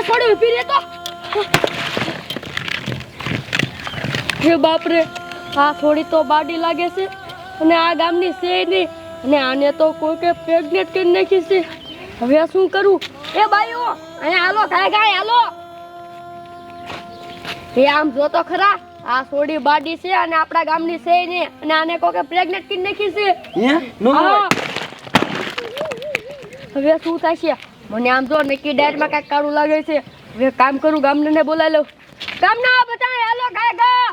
એ છોડી ઊભી રહે તો હે બાપ રે આ થોડી તો બાડી લાગે છે. અને આ ગામની છે નહીં. અને આને તો કોઈકે પ્રેગ્નેટ કરી નાખી છે. હવે શું કરું? એ બાઈઓ અહીંયા હાલો ગાય ગાય હાલો. એ આમ જો તો ખરા આ સોડી બાડી છે અને આપણા ગામની છે ને અને આને કોકે પ્રેગ્નેટ કરી નાખી છે. હવે શું થશે? મને આમ જો નક્કી ડાયરમાં કાંઈક કાળું લાગે છે. હવે કામ કરું ગામને બોલાવી લઉં. ગામના બટા હેલો ગાય ગા.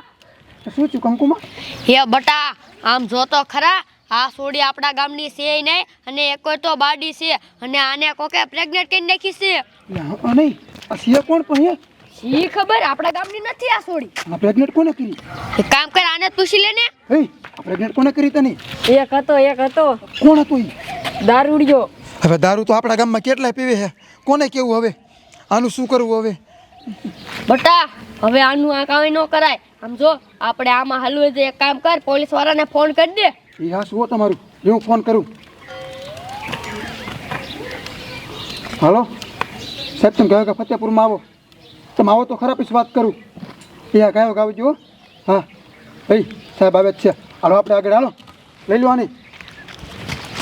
શું છું કંકુમાં? હે બટા આમ જો તો ખરા આ સોડી આપણા ગામની છે નહીં અને એક તો બાડી છે અને આને કોકે પ્રેગ્નેટ કરી નાખી છે. નહીં. આ સિયા કોણ પણ સી ખબર? આપણા ગામની નથી આ સોડી. આ પ્રેગ્નેટ કોને કરી? એક કામ કર આને પૂછી લેને એ પ્રેગ્નેટ કોને કરી તને? એક હતો એક હતો. કોણ હતો ઈ? દારૂડિયો. હવે દારૂ તો આપણા ગામમાં કેટલા પીવે છે? કોને કેવું હવે? આનું શું કરવું હવે? બટા હવે આનું આ કાંઈ ન કરાય. આમ જો આપણે આમાં હાલવું છે એક કામ કર પોલીસ વાળાને ફોન કરી દે. એ હા શું તમારું. જો હું ફોન કરું. હાલો? સાહેબ તમે કહ્યું કે ફતેપુરમાં આવો? તમે આવો તો ખરા પછી વાત કરું. એ હા કયો ગાવ જુઓ હા. ભાઈ સાહેબ આવે જ છે. હાલો આપણે આગળ હાલો. લઈ લો આની.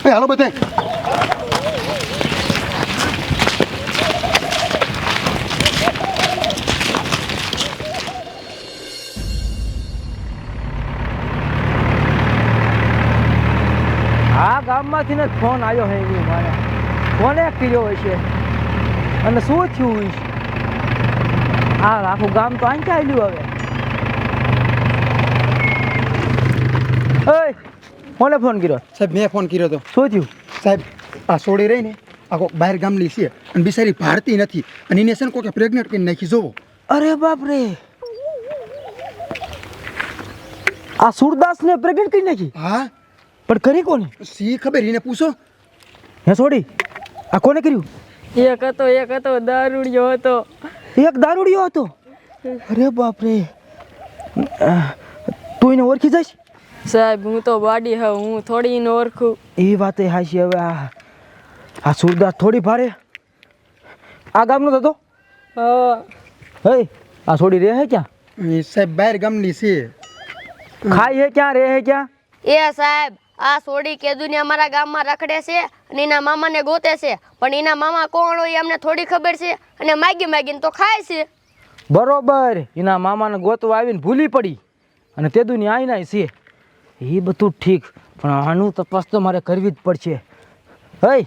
હાલો બધે. ગામમાંથી ને ફોન આવ્યો હે એવી મારે. કોને કર્યો હશે અને શું થયું હશે હા આખું ગામ તો આંચા આવ્યું હવે. કોને ફોન કર્યો? સાહેબ મેં ફોન કર્યો હતો શું થયું? સાહેબ આ સોડી રહી ને આખો બહાર ગામની છે અને બિચારી ભારતી નથી. અને એને છે ને કોકે પ્રેગ્નેટ કરીને નાખી જોવો. અરે બાપ રે. આ સુરદાસ ને પ્રેગ્નેટ કરી નાખી? હા? પણ કરી કોને? સી ખબર? એને પૂછો. હે છોડી. આ કોને કર્યું? એક હતો એક હતો દારૂડિયો હતો. એક દારૂડિયો હતો? અરે બાપ રે તું એને ઓળખી જઈશ? સાહેબ હું તો વાડી હા હું થોડી ન ઓળખું. એ વાત એ હાશી હવે આ. આ સુરદાસ થોડી ભારે. આ ગામનો હતો? હા. હે આ છોડી રે હે ક્યાં? એ સાહેબ બહાર ગામની છે. ખાઈ હે ક્યાં રે હે ક્યાં? એ સાહેબ આ સોડી કેદુને અમારા ગામમાં રખડે છે અને એના મામાને ગોતે છે. પણ એના મામા કોણ હોય અમને થોડી ખબર છે અને માગી માગીને તો ખાય છે. બરોબર. એના મામાને ગોતવા આવીને ભૂલી પડી. અને તે આઈના આઈ છે. એ બધું ઠીક. પણ આનું તપાસ તો મારે કરવી જ પડશે. હઈ.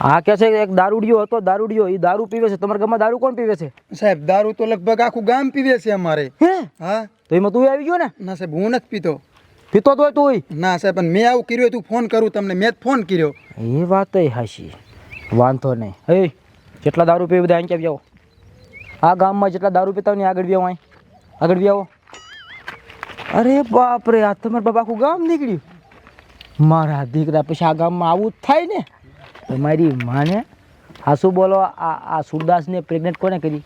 આ કે છે કે એક દારૂડિયો હતો દારૂડિયો. એ દારૂ પીવે છે. તમારા ગામમાં દારૂ કોણ પીવે છે? સાહેબ દારૂ તો લગભગ આખું ગામ પીવે છે અમારે. હા. તો એમાં તું આવી ગયો ને? ના સાહેબ હું નથી પીતો. પીતો તો તું ના સાહેબ પણ મેં આવું કર્યું તું ફોન કરું તમને. મેં જ ફોન કર્યો. એ વાત હાશી વાંધો નહીં. હે જેટલા દારૂ પીવું બધા અહીં ક્યાં આવો આ ગામમાં જેટલા દારૂ પીતા હોય ને આગળ બી આવો આગળ બી આવો અરે બાપ રે આ તમારા બાબા આખું ગામ નીકળ્યું. મારા દીકરા પછી આ ગામમાં આવું જ થાય ને. તમારી માને હાસુ બોલો આ આ સુરદાસને પ્રેગ્નેટ કોને કરી?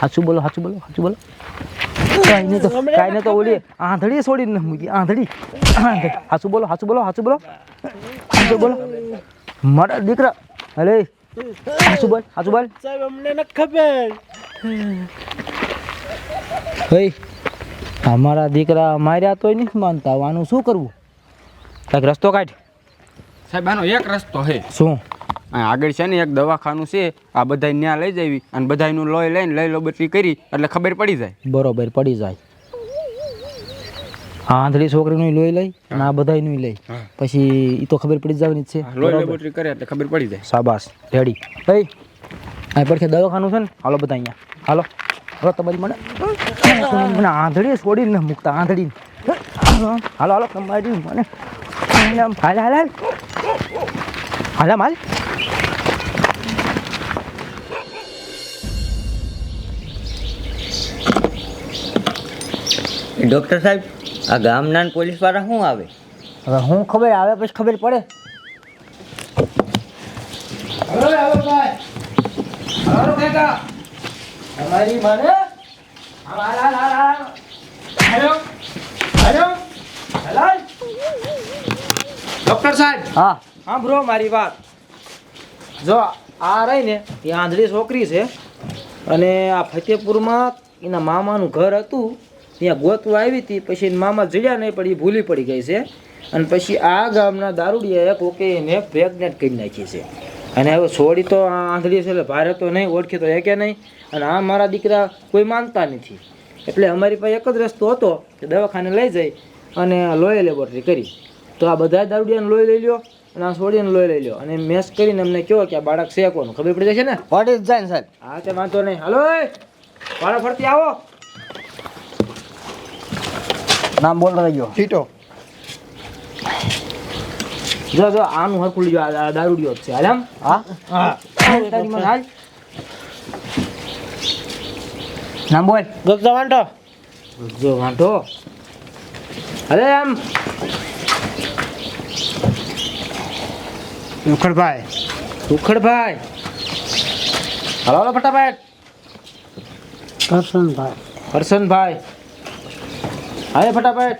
હાસુ બોલો હાસુ બોલો હાસુ બોલો. કાંઈ નહીં તો કાઈને તો ઓલી આંધળી છોડી ન મૂકી આંધળી. હાસુ બોલો હાસુ બોલો હાસુ બોલો. હાસુ બોલો. મારા દીકરા અરે હાસુ બોલ હાસુ બોલ. સાહેબ અમને ન ખબર. હે અમારા દીકરા માર્યા તોય નહીં માનતા આનું શું કરવું? કાંઈક રસ્તો કાઢ. સાહેબ આનો એક રસ્તો હે. શું? આગળ છે ને એક દવાખાનું છે આ બધા ત્યાં લઈ જવી અને બધાનું લોહી લઈને લઈ લોબટરી કરી એટલે ખબર પડી જાય. બરોબર પડી જાય. હા આંધળી છોકરીનું લોહી લઈ અને આ બધાયનું લઈ. પછી એ તો ખબર પડી જવાની જ છે. લોહી લોબટરી કરે એટલે ખબર પડી જાય. શાબાશ રેડી. ભાઈ અહીં પડખે દવાખાનું છે ને હાલો બધા અહીંયા. હાલો હાલો તમારી મને. મને આંધળી છોડીને ને મૂકતા આંધળી હાલો હાલો તમારી મને. હાલ હાલ. હાલ હાલ હાલ. ડૉક્ટર સાહેબ આ ગામના પોલીસવાળા શું આવે? હવે હું ખબર? આવે પછી ખબર પડે. તમારી મને? ડોક્ટર સાહેબ હા. સાંભળો મારી વાત. જો આ રહી ને એ આંધળી છોકરી છે. અને આ ફતેપુરમાં એના મામાનું ઘર હતું. ત્યાં ગોતવા આવી હતી પછી મામા જડ્યા નહીં પણ એ ભૂલી પડી ગઈ છે. અને પછી આ ગામના દારૂડિયાએ કોકે એને પ્રેગ્નેટ કરી નાખી છે. અને હવે છોડી તો આ આંધળી છે એટલે ભારે તો નહીં ઓળખી તો કે નહીં. અને આ મારા દીકરા કોઈ માનતા નથી. એટલે અમારી પાસે એક જ રસ્તો હતો કે દવાખાને લઈ જઈ અને લોહી લેબોરેટરી કરી. તો આ બધા દારૂડિયાને લોહી લઈ લ્યો અને આ છોડીને લોહી લઈ લ્યો. અને મેસ કરીને અમને કહો કે આ બાળક છે કોનું ખબર પડી જશે ને? વોટ જ જાય સાહેબ હા તે વાંધો નહીં. હાલો વાળા ફરતી આવો. નામ બોલ રહ્યો ટીટો જો જો આનું હરખું લીજો. આ દારૂડિયો જ છે. હાલ આમ. હા? હા. નામ બોલ. ગગજો વાંટો ગગજો વાંટો અરે આમ. ઉખડભાઈ. સુખડભાઈ હલો હલો ફટાફટ. કરશનભાઈ હર્ષનભાઈ. હાલે ફટાફટ.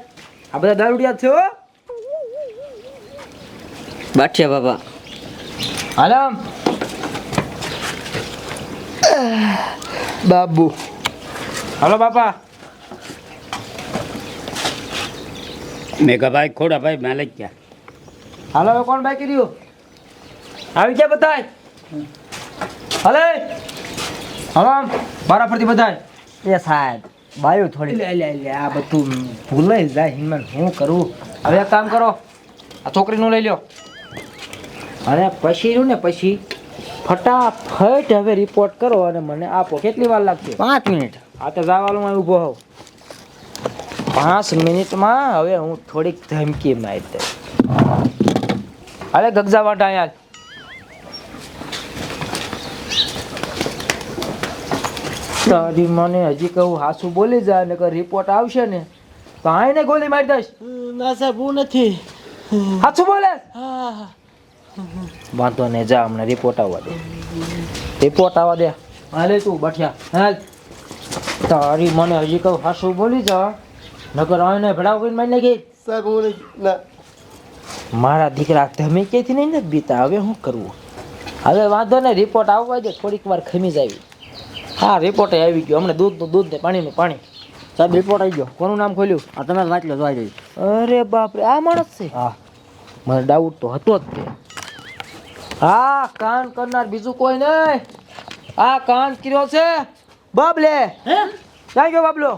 આ બધા દારૂડિયા જ છે હો. બાઠિયા બાબા. હાલમ બાબુ. હાલો બાપા. મેઘાભાઈ ખોડાભાઈ માલિક ગયા હાલો હવે કોણ ભાઈ કર્યું આવી ગયા બધાય? હાલે? હલો મારા બારા ફરતી બધાય. એ સાહેબ. બાયું થોડી. લે લે લે આ બધું ભૂલાઈ જાય હિંમત. હું કરું? હવે એક કામ કરો. આ છોકરીનું લઈ લ્યો અને પછી રહ્યું ને પછી? ફટાફટ હવે રિપોર્ટ કરો અને મને આપો. કેટલી વાર લાગશે? પાંચ મિનિટ. આ તો જવાનું હું ઊભો હોઉં. પાંચ મિનિટમાં હવે હું થોડીક ધમકી મારી દઉં અરે ગગજા વાટા યાર તારી મને હજી કહું હાસુ બોલી જાય ને કે રિપોર્ટ આવશે ને તો આઈને ગોલી મારી દઈશ. ના સાહેબ હું નથી. હાસુ બોલે. હા વાંધો ને જા હમણાં રિપોર્ટ આવવા દે. રિપોર્ટ આવવા દે. હાલે તું બઠિયા. હાલ. તારી મને હજી કહું હાસુ બોલી જા. નકર આઈને ભડાવ કરીને મારી નાખી. સાહેબ હું ના. મારા દીકરા તમે ક્યાંથી નહીં ને બીતા? હવે શું કરવું? હવે વાંધો ને રિપોર્ટ આવવા દે થોડીક વાર ખમી જાય હા રિપોર્ટ આવી ગયો. હમણાં દૂધનું દૂધ ને પાણીનું પાણી. સાહેબ રિપોર્ટ આવી ગયો. કોનું નામ ખોલ્યું? આ તમે જ વાંચી જોઈ જઈ અરે બાપરે આ માણસ છે. હા. મને ડાઉટ તો હતો જ તે. હા કાન કરનાર બીજું કોઈ નહીં. આ કાન કર્યો છે બાબલે. ક્યાં ગયો બાબલો?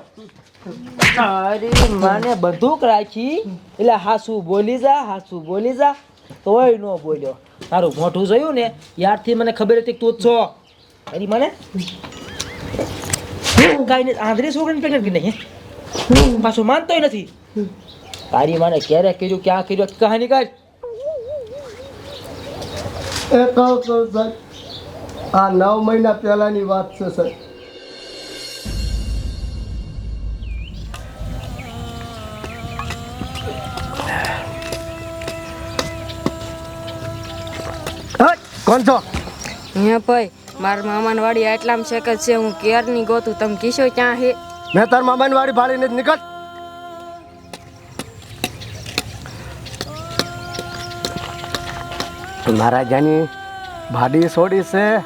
અરે માને બંદૂક રાખી. એટલે હાસુ બોલી જા હાસુ બોલી જા. તોય નો બોલ્યો. તારું મોઢું જોયું ને યારથી મને ખબર હતી કે તું જ છો. અરે મને? કાંઈ ગાયને આંધળી છોકરીને પ્રેગ્નેટ કરી નહીં પાછો માનતોય નથી. તારી માને ક્યારે કર્યું ક્યાં કર્યું કહાની કાઢ એ કહો છું સર આ નવ મહિના પહેલાની વાત છે સર કોણ છો? અહીંયા ભાઈ. મારા મામાન વાડી આટલામાં છે કે છે હું કેરની ગોતું, તમે કીશો ક્યાં હે? મેં તાર મામાન વાડી ભાડીને જ નીકળ. મહારાજાની ભાડી છોડી છે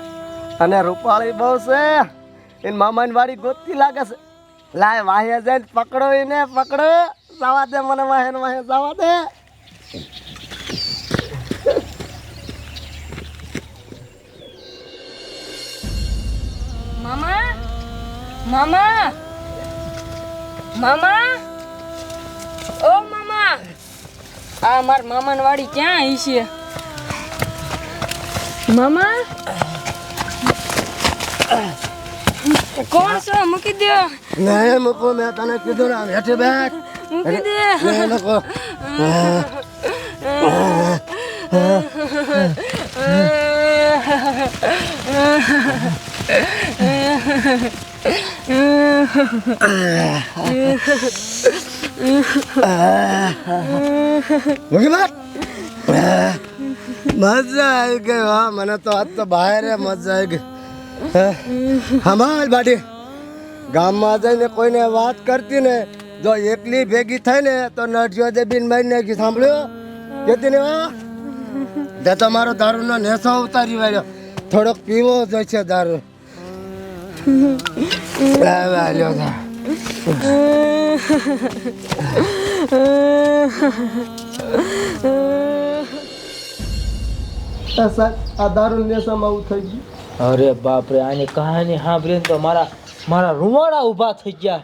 અને રૂપાળી બહુ છે. એને મામાની વાડી ગોતી લાગે છે. લાય, વાહે જઈને પકડો એને, પકડો. જવા દે મને, વાહે વાહે જવા દે. મામા મામા ઓ મામા આ મારા મામાની વાડી ક્યાં આવી છે? મામા કોણ છો? મૂકી દો. નહીં મૂકો મેં તને કીધું ને હેઠે બેઠ. મૂકી દે. નહીં મૂકો Ha મજા આવી ગઈ. હા, મને તો આજ તો બહાર મજા આવી ગઈ. હમાલ બાડી ગામમાં જઈને કોઈને વાત કરતી ને, જો એકલી ભેગી થઈ ને, તો નડજો દે બિન મારી નાખી, સાંભળ્યો? કેતી ને તો મારો દારૂનો નેસો ઉતારી વાળ્યો. થોડોક પીવો જોઈશે દારૂ. સાહેબ આ દારૂ નેસામાં આવું થઈ ગયું અરે બાપરે, આની કહાની સાંભળીને તો મારા મારા રૂવાડા ઊભા થઈ ગયા.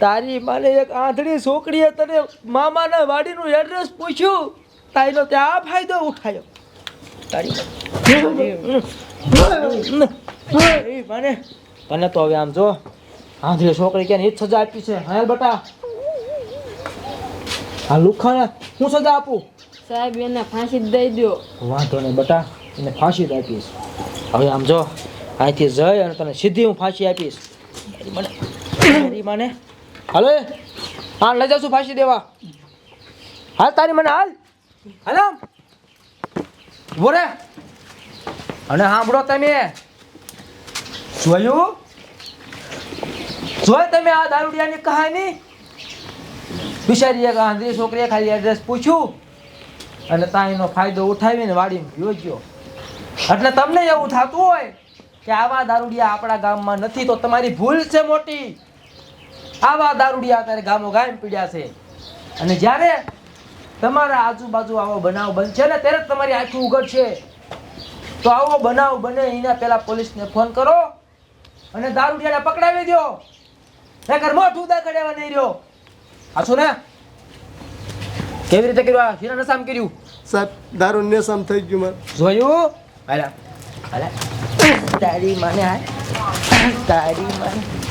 તારી માને એક આંધળી છોકરીએ તને મામાના વાડીનું એડ્રેસ પૂછ્યું. તારીનો ત્યાં આ ફાયદો ઉઠાયો. તારી એ માને. તને તો હવે આમ જો આંધળી છોકરી ક્યાં એ જ સજા આપી છે. હાલ બટા. હા લુખાને હું સજા આપું? સાહેબ એને ફાંસી દઈ દો વાંધો નહીં બટા એને ફાંસી જ આપીશ. હવે આમ જો અહીંથી જઈ અને તને સીધી હું ફાંસી આપીશ. મને તારી હાલો? હા લઈ જાઉં છું ફાંસી દેવા. હાલ તારી મને હાલ. હાલ આમ. ઊભો રે અને સાંભળો તમે. જોયું? જોઈ તમે આ દારૂડિયાની કહાની? બિચારી એક આંધળી છોકરીએ ખાલી એડ્રેસ પૂછ્યું અને ત્યાં એનો ફાયદો ઉઠાવીને વાડીમાં ગયો એટલે તમને એવું થતું હોય કે આવા દારૂડિયા આપણા ગામમાં નથી, તો તમારી ભૂલ છે મોટી. આવા દારૂડિયા અત્યારે ગામો ગામ પીડ્યા છે. અને જ્યારે તમારા આજુબાજુ આવો બનાવ બનશે ને, ત્યારે તમારી આંખી ઉઘડશે તો આવો બનાવ બને, એના પહેલાં પોલીસને ફોન કરો. અને દારૂડિયાને પકડાવી દો. નકર મોઢું દાખડ્યા નહીં રહ્યો. આછો ને? કેવી રીતે કર્યું આ? હીરા નશામ કર્યું? સાહેબ દારૂ નશામ થઈ ગયું મારે. જોયું? અલા અલા તારી મને તારી મને.